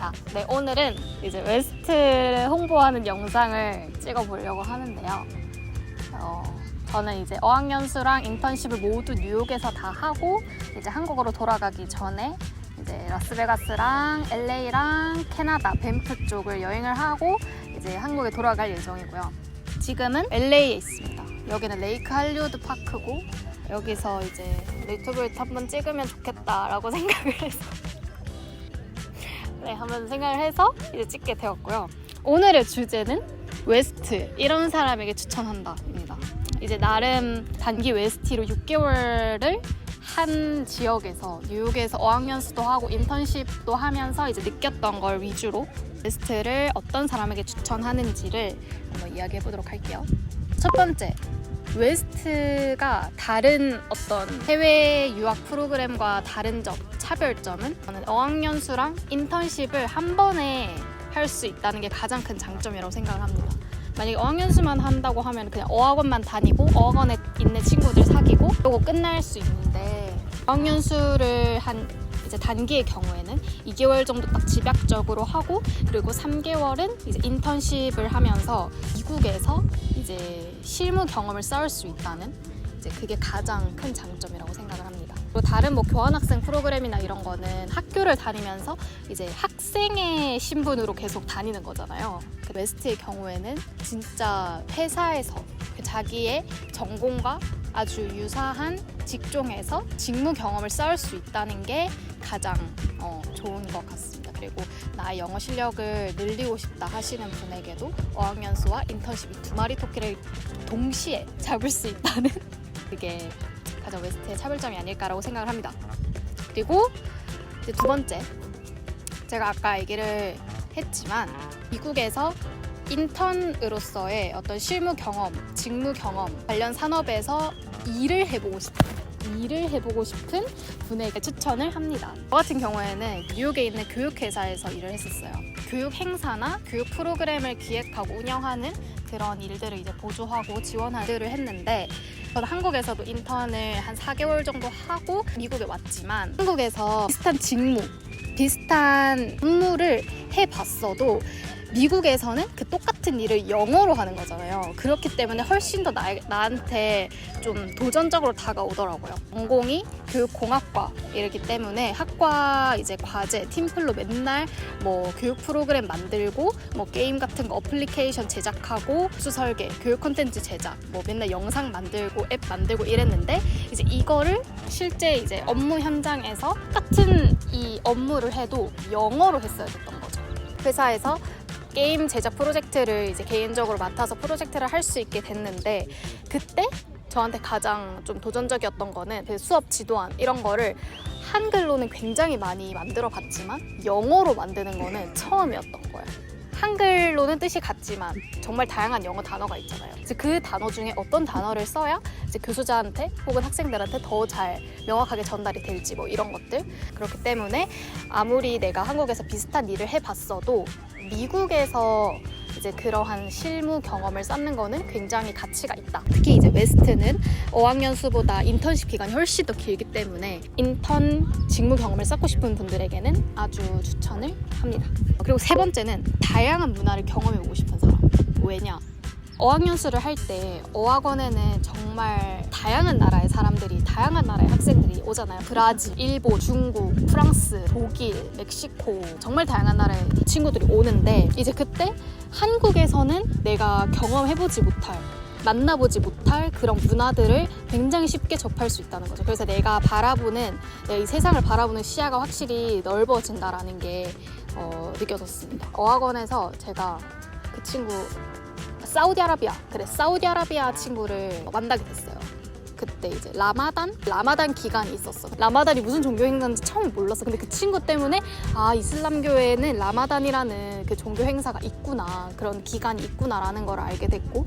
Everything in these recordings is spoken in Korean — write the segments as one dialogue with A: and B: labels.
A: 자, 네, 오늘은 이제 웨스트를 홍보하는 영상을 찍어보려고 하는데요. 어, 저는 이제 어학연수랑 인턴십을 모두 뉴욕에서 다 하고 이제 한국으로 돌아가기 전에 이제 라스베가스랑 LA랑 캐나다 밴프 쪽을 여행을 하고 이제 한국에 돌아갈 예정이고요. 지금은 LA에 있습니다. 여기는 레이크 할리우드 파크고 여기서 이제 유튜브를 한번 찍으면 좋겠다라고 생각을 해서 네, 한번 생각을 해서 이제 찍게 되었고요. 오늘의 주제는 웨스트 이런 사람에게 추천한다입니다. 이제 나름 단기 웨스티로 6개월을 한 지역에서 뉴욕에서 어학연수도 하고 인턴십도 하면서 이제 느꼈던 걸 위주로 웨스트를 어떤 사람에게 추천하는지를 한번 이야기해 보도록 할게요. 첫 번째, 웨스트가 다른 어떤 해외 유학 프로그램과 다른 점, 차별점은 저는 어학연수랑 인턴십을 한 번에 할 수 있다는 게 가장 큰 장점이라고 생각을 합니다. 만약에 어학연수만 한다고 하면 그냥 어학원만 다니고 어학원에 있는 친구들 사귀고 그러고 끝날 수 있는데 어학연수를 한 이제 단기의 경우에는 2개월 정도 딱 집약적으로 하고 그리고 3개월은 이제 인턴십을 하면서 미국에서 이제 실무 경험을 쌓을 수 있다는 이제 그게 가장 큰 장점이라고 생각을 합니다. 그리고 다른 뭐 교환학생 프로그램이나 이런 거는 학교를 다니면서 이제 학생의 신분으로 계속 다니는 거잖아요. 그 웨스트의 경우에는 진짜 회사에서 그 자기의 전공과 아주 유사한 직종에서 직무 경험을 쌓을 수 있다는 게 가장 어, 좋은 것 같습니다. 그리고 나의 영어 실력을 늘리고 싶다 하시는 분에게도 어학연수와 인턴십이 두 마리 토끼를 동시에 잡을 수 있다는 그게 가장 웨스트의 차별점이 아닐까라고 생각을 합니다. 그리고 이제 두 번째, 제가 아까 얘기를 했지만 미국에서 인턴으로서의 어떤 실무 경험, 직무 경험 관련 산업에서 일을 해보고 싶은 일을 해보고 싶은 분에게 추천을 합니다. 저 같은 경우에는 뉴욕에 있는 교육회사에서 일을 했었어요. 교육 행사나 교육 프로그램을 기획하고 운영하는 그런 일들을 이제 보조하고 지원하는 일을 했는데 저는 한국에서도 인턴을 한 4개월 정도 하고 미국에 왔지만 한국에서 비슷한 직무, 비슷한 업무를 해봤어도 미국에서는 그 똑같은 일을 영어로 하는 거잖아요. 그렇기 때문에 훨씬 더 나, 나한테 좀 도전적으로 다가오더라고요. 전공이 교육공학과이기 때문에 학과 이제 과제, 팀플로 맨날 뭐 교육 프로그램 만들고 뭐 게임 같은 거 어플리케이션 제작하고 수 설계, 교육 콘텐츠 제작, 뭐 맨날 영상 만들고 앱 만들고 이랬는데 이제 이거를 실제 이제 업무 현장에서 똑같은 이 업무를 해도 영어로 했어야 됐던 거죠. 회사에서 게임 제작 프로젝트를 이제 개인적으로 맡아서 프로젝트를 할 수 있게 됐는데 그때 저한테 가장 좀 도전적이었던 거는 그 수업 지도안 이런 거를 한글로는 굉장히 많이 만들어 봤지만 영어로 만드는 거는 처음이었던 거예요. 한글로는 뜻이 같지만 정말 다양한 영어 단어가 있잖아요. 이제 그 단어 중에 어떤 단어를 써야 이제 교수자한테 혹은 학생들한테 더 잘 명확하게 전달이 될지 뭐 이런 것들 그렇기 때문에 아무리 내가 한국에서 비슷한 일을 해봤어도 미국에서 이제 그러한 실무 경험을 쌓는 거는 굉장히 가치가 있다. 특히 이제 웨스트는 어학연 수보다 인턴십 기간이 훨씬 더 길기 때문에 인턴 직무 경험을 쌓고 싶은 분들에게는 아주 추천을 합니다. 그리고 세 번째는 다양한 문화를 경험해 보고 싶은 사람. 왜냐? 어학연수를 할 때 어학원에는 정말 다양한 나라의 사람들이 다양한 나라의 학생들이 오잖아요. 브라질, 일본, 중국, 프랑스, 독일, 멕시코 정말 다양한 나라의 친구들이 오는데 이제 그때 한국에서는 내가 경험해보지 못할 만나보지 못할 그런 문화들을 굉장히 쉽게 접할 수 있다는 거죠. 그래서 내가 바라보는 내 이 세상을 바라보는 시야가 확실히 넓어진다라는 게 어, 느껴졌습니다. 어학원에서 제가 그 친구 사우디아라비아 그래 사우디아라비아 친구를 만나게 됐어요. 그때 이제 라마단 라마단 기간이 있었어. 라마단이 무슨 종교 행사인지 처음 몰랐어. 근데 그 친구 때문에 아 이슬람교에는 라마단이라는 그 종교 행사가 있구나 그런 기간이 있구나라는 걸 알게 됐고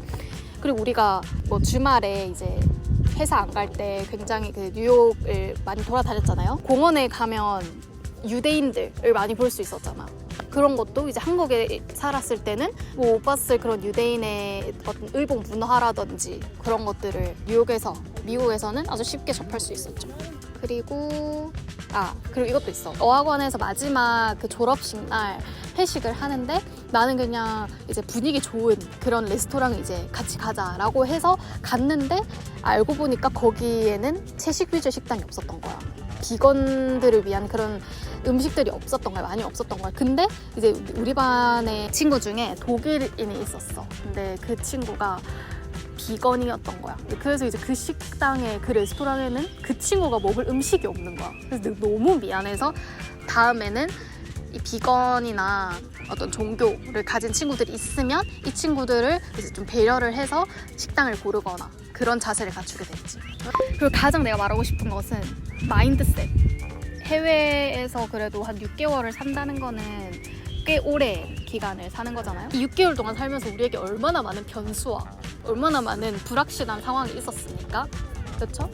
A: 그리고 우리가 뭐 주말에 이제 회사 안 갈 때 굉장히 그 뉴욕을 많이 돌아다녔잖아요. 공원에 가면 유대인들을 많이 볼 수 있었잖아. 그런 것도 이제 한국에 살았을 때는 뭐 못 봤을 그런 유대인의 어떤 의복 문화라든지 그런 것들을 뉴욕에서 미국에서는 아주 쉽게 접할 수 있었죠. 그리고 아 그리고 이것도 있어 어학원에서 마지막 그 졸업식 날 회식을 하는데 나는 그냥 이제 분위기 좋은 그런 레스토랑을 이제 같이 가자라고 해서 갔는데 알고 보니까 거기에는 채식 위주 식당이 없었던 거야 비건들을 위한 그런 음식들이 없었던 거야 많이 없었던 거야 근데 이제 우리 반에 친구 중에 독일인이 있었어 근데 그 친구가 비건이었던 거야. 그래서 이제 그 식당에 그 레스토랑에는 그 친구가 먹을 음식이 없는 거야. 그래서 너무 미안해서 다음에는 이 비건이나 어떤 종교를 가진 친구들이 있으면 이 친구들을 이제 좀 배려를 해서 식당을 고르거나 그런 자세를 갖추게 됐지. 그리고 가장 내가 말하고 싶은 것은 마인드셋. 해외에서 그래도 한 6개월을 산다는 거는 꽤 오래 기간을 사는 거잖아요. 이 6개월 동안 살면서 우리에게 얼마나 많은 변수와 얼마나 많은 불확실한 상황이 있었으니까 그렇죠?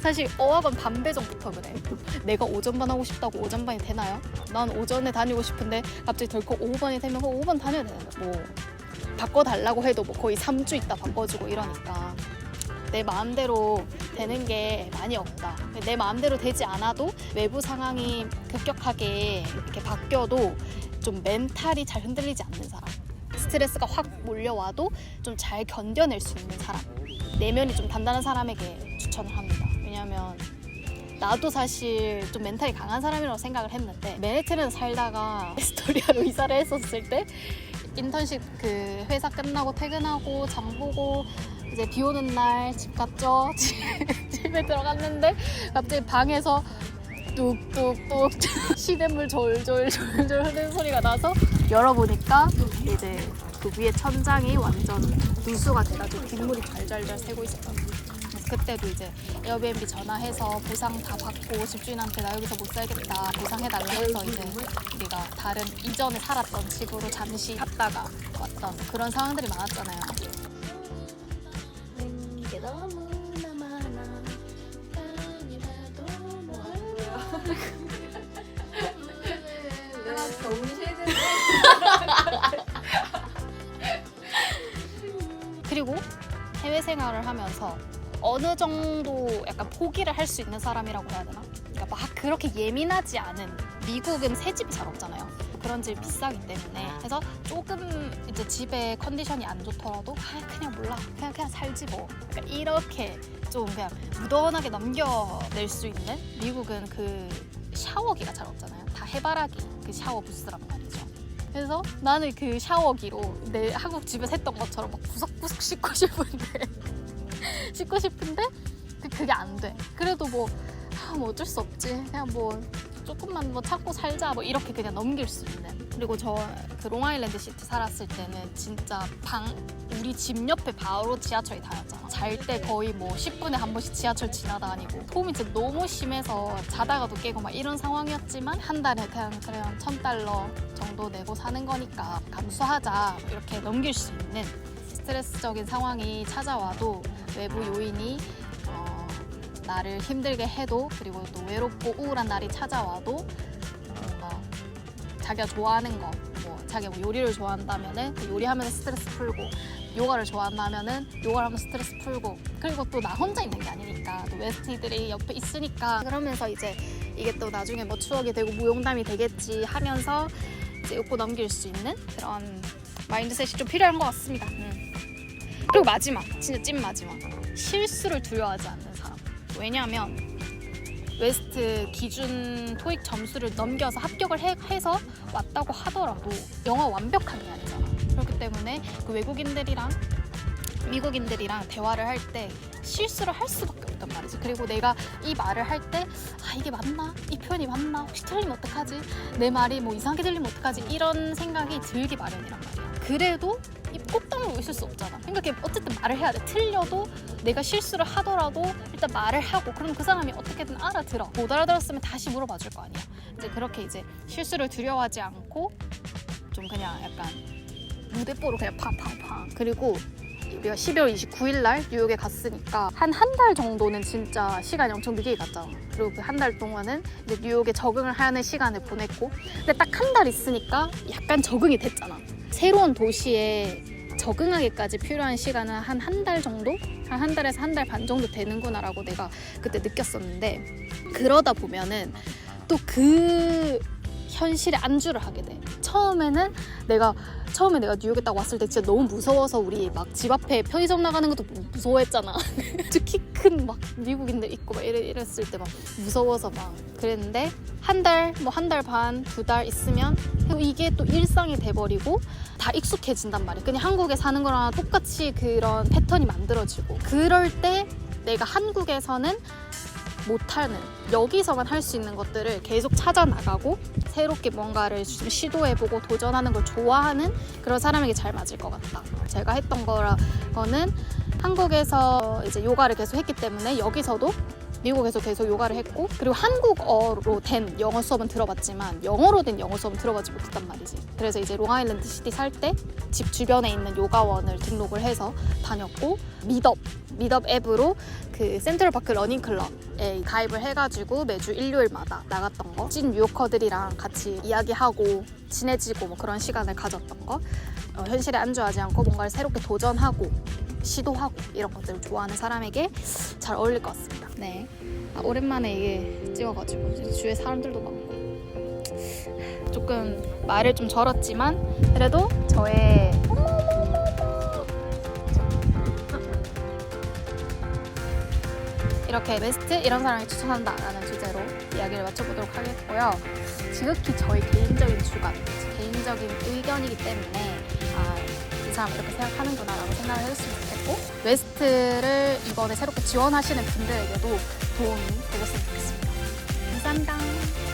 A: 사실 어학원 반배정부터 그래. 내가 오전반 하고 싶다고 오전반이 되나요? 난 오전에 다니고 싶은데 갑자기 덜컥 오후반이 되면 그 오후반 다녀야 되는데 뭐 바꿔달라고 해도 뭐 거의 3주 있다 바꿔주고 이러니까 내 마음대로 되는 게 많이 없다. 내 마음대로 되지 않아도 외부 상황이 급격하게 이렇게 바뀌어도 좀 멘탈이 잘 흔들리지 않는 사람. 스트레스가 확 몰려와도 좀 잘 견뎌낼 수 있는 사람. 내면이 좀 단단한 사람에게 추천을 합니다. 왜냐하면 나도 사실 좀 멘탈이 강한 사람이라고 생각을 했는데 맨해튼에서 살다가 에스토리아로 이사를 했었을 때 인턴십 그 회사 끝나고 퇴근하고 장 보고 이제 비 오는 날 집 갔죠. 집에 들어갔는데 갑자기 방에서 뚝뚝뚝 시냇물 졸졸 졸졸 흐르는 소리가 나서 열어보니까 이제 그 위에 천장이 완전 누수가 돼가지고 빗물이 잘잘잘 새고 있었던 그래서 그때도 이제 에어비앤비 전화해서 보상 다 받고 집주인한테 나 여기서 못 살겠다 보상해달라 해서 이제 우리가 다른 이전에 살았던 집으로 잠시 갔다가 왔던 그런 상황들이 많았잖아요.
B: 뭐
A: 그리고 해외 생활을 하면서 어느 정도 약간 포기를 할 수 있는 사람이라고 해야 되나? 그러니까 막 그렇게 예민하지 않은 미국은 새 집이 잘 없잖아요. 그런 집 비싸기 때문에 그래서 조금 이제 집에 컨디션이 안 좋더라도 아 그냥 몰라 그냥 그냥 살지 뭐 그러니까 이렇게 좀 그냥 무던하게 넘겨낼 수 있는 미국은 그 샤워기가 잘 없잖아요. 다 해바라기 그 샤워 부스란 말이죠. 그래서 나는 그 샤워기로 내 한국 집에서 했던 것처럼 막 구석구석 씻고 싶은데 씻고 싶은데 그, 그게 안 돼. 그래도 뭐, 아, 뭐 어쩔 수 없지. 그냥 뭐 조금만 뭐 참고 살자 뭐 이렇게 그냥 넘길 수 있는. 그리고 저 그 롱아일랜드 시티 살았을 때는 진짜 방 우리 집 옆에 바로 지하철이 다녔잖아. 잘 때 거의 뭐 10분에 한 번씩 지하철 지나다니고 소음이 진짜 너무 심해서 자다가도 깨고 막 이런 상황이었지만 한 달에 그냥 그냥 천 달러 정도 내고 사는 거니까 감수하자 이렇게 넘길 수 있는 스트레스적인 상황이 찾아와도 외부 요인이 어, 나를 힘들게 해도 그리고 또 외롭고 우울한 날이 찾아와도 자기가 좋아하는 거, 뭐 자기가 뭐 요리를 좋아한다면은 그 요리하면서 스트레스 풀고 요가를 좋아한다면은 요가를 하면서 스트레스 풀고 그리고 또 나 혼자 있는 게 아니니까 또 웨스티들이 옆에 있으니까 그러면서 이제 이게 또 나중에 뭐 추억이 되고 무용담이 되겠지 하면서 이제 웃고 넘길 수 있는 그런 마인드셋이 좀 필요한 것 같습니다. 음. 그리고 마지막, 진짜 찐 마지막. 실수를 두려워하지 않는 사람. 왜냐하면 웨스트 기준 토익 점수를 넘겨서 합격을 해, 해서 왔다고 하더라도 영어 완벽한 게 아니잖아. 그렇기 때문에 그 외국인들이랑 미국인들이랑 대화를 할 때 실수를 할 수밖에 없단 말이지. 그리고 내가 이 말을 할 때 아 이게 맞나? 이 표현이 맞나? 혹시 틀리면 어떡하지? 내 말이 뭐 이상하게 들리면 어떡하지? 이런 생각이 들기 마련이란 말이야. 그래도 입꼭 다물고 있을 수 없잖아. 그러니까 어쨌든 말을 해야 돼. 틀려도 내가 실수를 하더라도 일단 말을 하고 그럼 그 사람이 어떻게든 알아들어. 못 알아들었으면 다시 물어봐 줄 거 아니야. 이제 그렇게 이제 실수를 두려워하지 않고 좀 그냥 약간 무대뽀로 그냥 팡팡팡. 그리고 우리가 12월 29일 날 뉴욕에 갔으니까 한 한 달 정도는 진짜 시간이 엄청 느리게 갔잖아. 그리고 그 한 달 동안은 이제 뉴욕에 적응을 하는 시간을 보냈고 근데 딱 한 달 있으니까 약간 적응이 됐잖아. 새로운 도시에 적응하기까지 필요한 시간은 한 한 달 정도? 한 한 달에서 한 달 반 정도 되는구나라고 내가 그때 느꼈었는데 그러다 보면은 또그 현실에 안주를 하게 돼. 처음에는 내가 처음에 내가 뉴욕에 딱 왔을 때 진짜 너무 무서워서 우리 막 집 앞에 편의점 나가는 것도 무서워했잖아. 키큰막 미국인들 있고 막 이래, 이랬을 때 막 무서워서 막 그랬는데 한 달 뭐 한 달 반 두 달 있으면 이게 또 일상이 돼버리고 다 익숙해진단 말이야. 그냥 한국에 사는 거랑 똑같이 그런 패턴이 만들어지고 그럴 때 내가 한국에서는 못하는 여기서만 할 수 있는 것들을 계속 찾아 나가고 새롭게 뭔가를 좀 시도해보고 도전하는 걸 좋아하는 그런 사람에게 잘 맞을 것 같다. 제가 했던 거라 거는 한국에서 이제 요가를 계속 했기 때문에 여기서도 미국에서 계속 요가를 했고 그리고 한국어로 된 영어 수업은 들어봤지만 영어로 된 영어 수업은 들어보지 못했단 말이지. 그래서 이제 롱아일랜드 시티 살 때 집 주변에 있는 요가원을 등록을 해서 다녔고 미덥 미덥 앱으로 그 센트럴파크 러닝 클럽에 가입을 해가지고 매주 일요일마다 나갔던 거. 찐 뉴요커들이랑 같이 이야기하고 친해지고 뭐 그런 시간을 가졌던 거. 어, 현실에 안주하지 않고 뭔가를 새롭게 도전하고 시도하고 이런 것들을 좋아하는 사람에게 잘 어울릴 것 같습니다. 네. 아, 오랜만에 이게 찍어가지고 주위에 사람들도 많고 조금 말을 좀 절었지만 그래도 저의 이렇게 웨스트 이런 사람이 추천한다라는 주제로 이야기를 마쳐보도록 하겠고요. 지극히 저희 개인적인 주관, 개인적인 의견이기 때문에 아, 이 사람 이렇게 생각하는구나라고 생각을 좋 겠고 웨스트를 이번에 새롭게 지원하시는 분들에게도 도움이 되셨으면 좋겠습니다. 감사합니다.